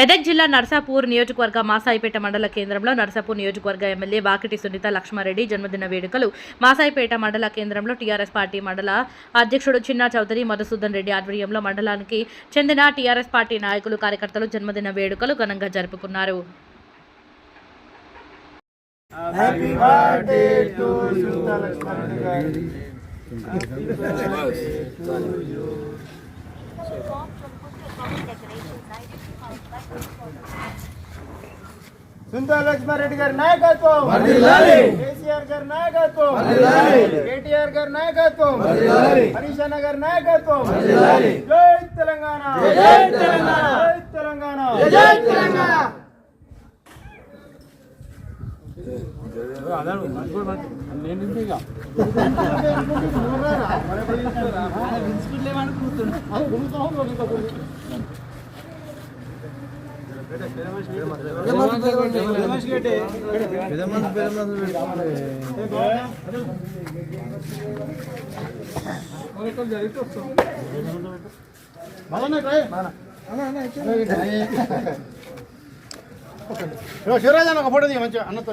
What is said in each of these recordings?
మెదక్ జిల్లా నర్సాపూర్ నియోజకవర్గ మాసాయిపేట మండల కేంద్రంలో నర్సాపూర్ నియోజకవర్గ ఎమ్మెల్యే వాకిటి సునీత లక్ష్మారెడ్డి జన్మదిన వేడుకలు. మాసాయిపేట మండల కేంద్రంలో టీఆర్ఎస్ పార్టీ మండల అధ్యక్షుడు చిన్నా చౌదరి మధుసూదన్ రెడ్డి ఆధ్వర్యంలో మండలానికి చెందిన టీఆర్ఎస్ పార్టీ నాయకులు కార్యకర్తలు జన్మదిన వేడుకలు ఘనంగా జరుపుకున్నారు. Happy birthday to you Lakshman గారి సుందర లక్ష్మారెడ్డి గారి నాయకత్వం కేసీఆర్ గారి నాయకత్వం కేటీఆర్ గారి నాయకత్వం హరీష్ అన్న గారి నాయకత్వం జై తెలంగాణ జై తెలంగాణ జై తెలంగాణ జై తెలంగాణ శివరాజ్ అన్న ఒక ఫోటో దిగ మంచిగా అన్నతో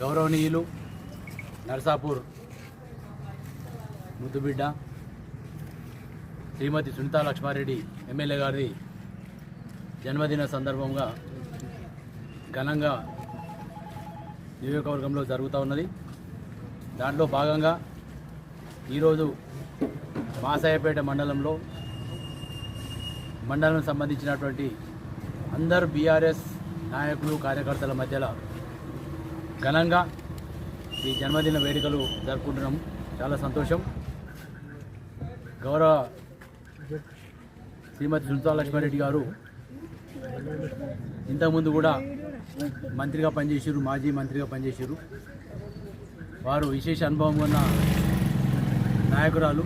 గౌరవనీయులు నర్సాపూర్ ముద్దుబిడ్డ శ్రీమతి సునీతా లక్ష్మారెడ్డి ఎమ్మెల్యే గారి జన్మదిన సందర్భంగా ఘనంగా నియోజకవర్గంలో జరుగుతూ ఉన్నది. దాంట్లో భాగంగా ఈరోజు మాసాయపేట మండలంలో మండలం సంబంధించినటువంటి అందరు బీఆర్ఎస్ నాయకులు కార్యకర్తల మధ్యలో ఘనంగా ఈ జన్మదిన వేడుకలు జరుపుకుంటున్నాం చాలా సంతోషం. గౌరవ శ్రీమతి సుంతా లక్ష్మారెడ్డి గారు ఇంతకుముందు కూడా మంత్రిగా పనిచేసారు మాజీ మంత్రిగా పనిచేసారు వారు విశేష అనుభవం ఉన్న నాయకురాలు.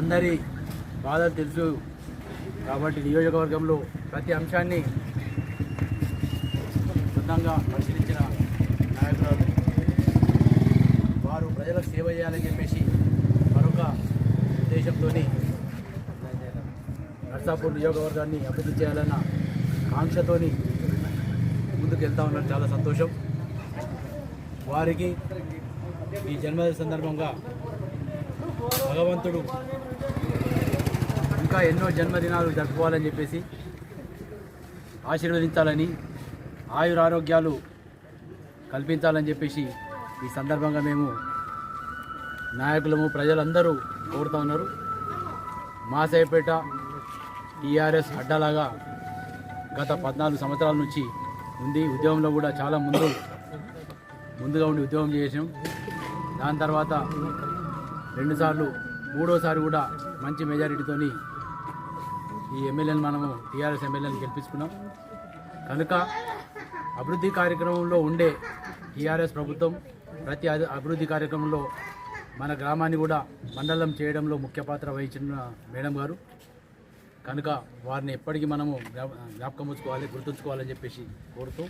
అందరి బాధలు తెలుసు కాబట్టి నియోజకవర్గంలో ప్రతి అంశాన్ని క్షుణ్ణంగా పరిశీలించిన నాయకురాలు. వారు ప్రజలకు సేవ చేయాలని చెప్పేసి మరొక ఉద్దేశంతో నర్సాపూర్ నియోజకవర్గాన్ని అభివృద్ధి చేయాలన్న ఆంక్షతోని ముందుకు వెళ్తా ఉన్నారు చాలా సంతోషం. వారికి ఈ జన్మదిన సందర్భంగా భగవంతుడు ఇంకా ఎన్నో జన్మదినాలు జరుపుకోవాలని చెప్పేసి ఆశీర్వదించాలని ఆయురారోగ్యాలు కల్పించాలని చెప్పేసి ఈ సందర్భంగా మేము నాయకులము ప్రజలందరూ కోరుతా ఉన్నారు. మాసేపేట టీఆర్ఎస్ అడ్డలాగా గత పద్నాలుగు సంవత్సరాల నుంచి ఉంది. ఉద్యమంలో కూడా చాలా ముందు ముందుగా ఉండి ఉద్యోగం చేసాం దాని తర్వాత రెండుసార్లు మూడోసారి కూడా మంచి మెజారిటీతోని ఈ ఎమ్మెల్యేని మనము టీఆర్ఎస్ ఎమ్మెల్యేని గెలిపించుకున్నాం. కనుక అభివృద్ధి కార్యక్రమంలో ఉండే టీఆర్ఎస్ ప్రభుత్వం ప్రతి అభివృద్ధి కార్యక్రమంలో మన గ్రామాన్ని కూడా మండలం చేయడంలో ముఖ్య పాత్ర వహించిన మేడం గారు. కనుక వారిని ఎప్పటికీ మనము జ్ఞాపకం ఉంచుకోవాలి గుర్తుంచుకోవాలని చెప్పేసి కోరుతూ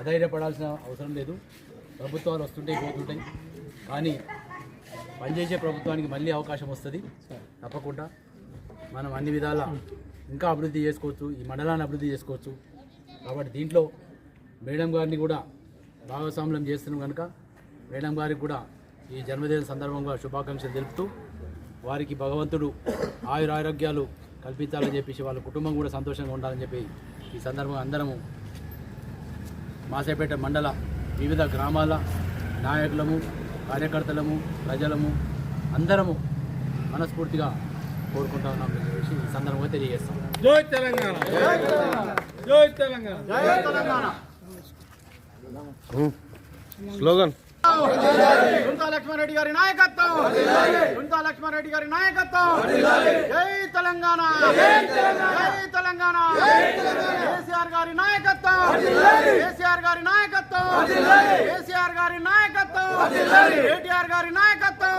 అధైర్యపడాల్సిన అవసరం లేదు. ప్రభుత్వాలు వస్తుంటాయి పోతుంటాయి. కానీ పనిచేసే ప్రభుత్వానికి మళ్ళీ అవకాశం వస్తుంది. తప్పకుండా మనం అన్ని విధాల ఇంకా అభివృద్ధి చేసుకోవచ్చు ఈ మండలాన్ని అభివృద్ధి చేసుకోవచ్చు. కాబట్టి దీంట్లో మేడం గారిని కూడా భాగస్వామ్యం చేస్తున్నాం కనుక మేడం గారికి కూడా ఈ జన్మదిన సందర్భంగా శుభాకాంక్షలు తెలుపుతూ వారికి భగవంతుడు ఆయుర ఆరోగ్యాలు కల్పించాలని చెప్పేసి వాళ్ళ కుటుంబం కూడా సంతోషంగా ఉండాలని చెప్పి ఈ సందర్భంగా అందరము మాసేపేట మండల వివిధ గ్రామాల నాయకులము కార్యకర్తలము ప్రజలము అందరము మనస్ఫూర్తిగా కోరుకుంటా ఉన్నాం అని చెప్పేసి ఈ సందర్భంగా తెలియజేస్తాం. జై తెలంగాణ జై తెలంగాణ. జై తెలంగాణ. స్లోగన్. కుంతా లక్ష్మారెడ్డి గారి నాయకత్వం. గుంతా లక్ష్మారెడ్డి గారి నాయకత్వం. జై తెలంగాణ. జై తెలంగాణ. కేసీఆర్ గారి నాయకత్వం. కేసీఆర్ గారి నాయకత్వం. కేసీఆర్ గారి నాయకత్వం. కేటీఆర్ గారి నాయకత్వం.